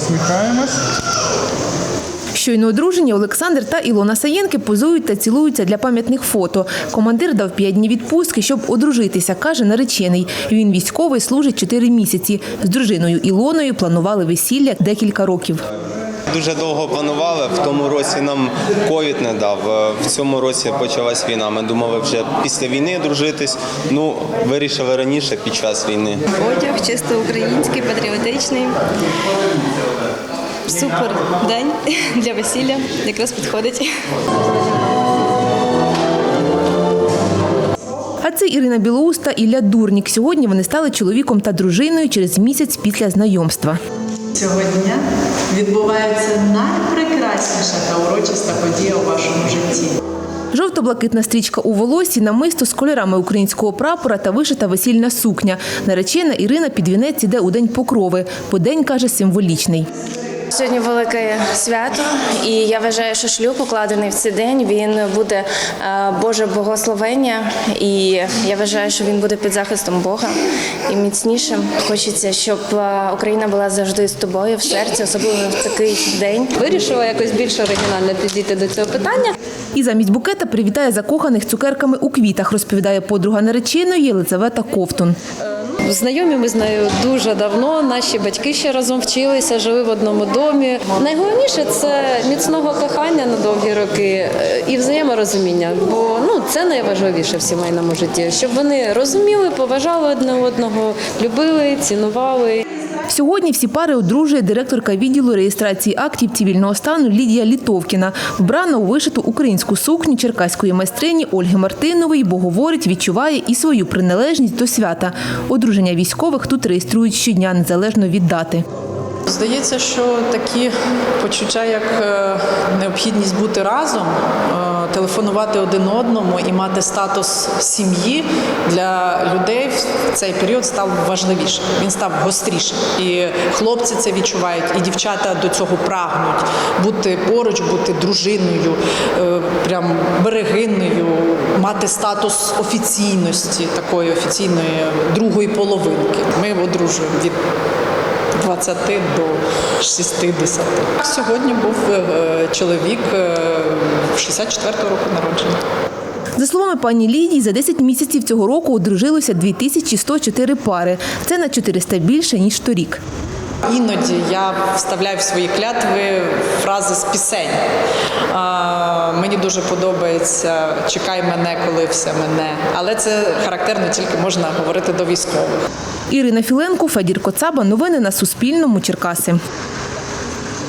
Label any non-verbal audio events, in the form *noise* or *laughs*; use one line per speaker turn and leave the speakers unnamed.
посміхаємось.
Щойно одружені Олександр та Ілона Саєнки позують та цілуються для пам'ятних фото. Командир дав п'ять днів відпустки, щоб одружитися, каже наречений. Він військовий, служить чотири місяці. З дружиною Ілоною планували весілля декілька років.
Дуже довго планували. В тому році нам ковід не дав. Е, В цьому році почалась війна. Ми думали вже після війни дружитись. Ну вирішили раніше під час війни.
Одяг чисто український, патріотичний. Супер день *laughs* для весілля. Якраз підходить.
А це Ірина Білоус та Ілля Дурнік. Сьогодні вони стали чоловіком та дружиною через місяць після знайомства.
Цього дня відбувається найпрекрасніша та урочиста подія у вашому житті.
Жовто-блакитна стрічка у волосі, намисто з кольорами українського прапора та вишита весільна сукня. Наречена Ірина під вінець іде у день покрови. Бо день каже символічний.
Сьогодні велике свято, і я вважаю, що шлюб укладений в цей день. Він буде е, Боже благословення, і я вважаю, що він буде під захистом Бога і міцнішим. Хочеться, щоб е, Україна була завжди з тобою в серці, особливо в такий день.
Вирішила якось більш оригінально підійти до цього питання.
І замість букета привітає закоханих цукерками у квітах, розповідає подруга нареченої Єлизавета Ковтун.
Знайомі ми з нею дуже давно. Наші батьки ще разом вчилися, жили в одному домі. Найголовніше це міцного кохання на довгі роки е, і взаєморозуміння. Бо ну це найважливіше в сімейному житті, щоб вони розуміли, поважали одне одного, любили, цінували.
Сьогодні всі пари одружує директорка відділу реєстрації актів цивільного стану Лідія Літовкіна. Вбрана у вишиту українську сукню черкаської майстрині Ольги Мартинової, бо говорить, відчуває і свою приналежність до свята. Одруження військових тут реєструють щодня, незалежно від дати.
Здається, що такі почуття, як е, необхідність бути разом, е, телефонувати один одному і мати статус сім'ї для людей в цей період став важливішим. Він став гострішим. І хлопці це відчувають, і дівчата до цього прагнуть бути поруч, бути дружиною, е, прям берегинною, мати статус офіційності, такої офіційної другої половинки. Ми одружуємо від 20 до 60. Сьогодні був е, чоловік е, 64-го року народження.
За словами пані Лідії, за 10 місяців цього року одружилося 2104 пари. Це на 400 більше, ніж торік.
Іноді я вставляю в свої клятви фрази з пісень. Мені дуже подобається Чекай мене, коли все мене. Але це характерно тільки можна говорити до військових.
Ірина Філенко, Федір Коцаба. Новини на Суспільному. Черкаси.